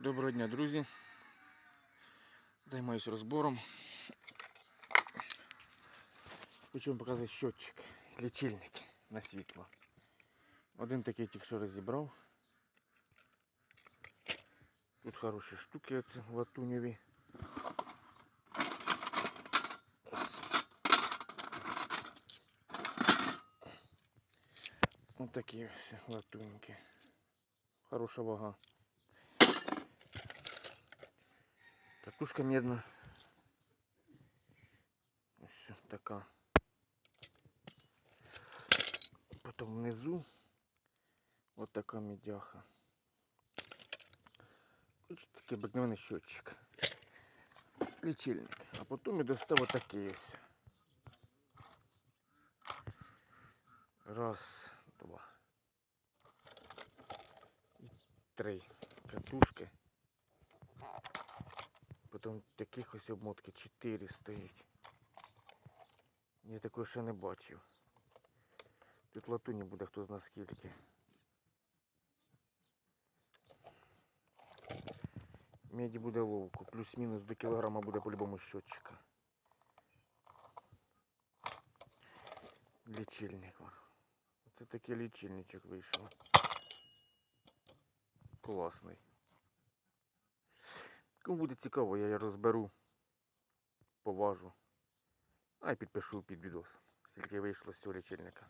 Доброго дня, друзі. Займаюся розбором. Хочу вам показати щотчик, лічильник на світло. Один такий тільки що розібрав. Тут хороші штуки оце латуньові. Ось. Такі ось латуньки. Хороша вага. Катушка медна. Ось така. Потім внизу от така медяха. Короче, такий обикновений щотчик. Лічильник. А потім я достав отакий ось. Раз, два. І три катушки. Потім таких ось обмотки 4 стоїть. Я такого ще не бачив. Тут латуні буде хто зна скільки. Меді буде ловко, плюс-мінус до кілограма буде по-любому щотчика. Лічильник. Оце такий лічильничок вийшов. Класний. Кому буде цікаво, я її розберу, поважу. А й підпишу під відос, скільки вийшло з цього лічильника.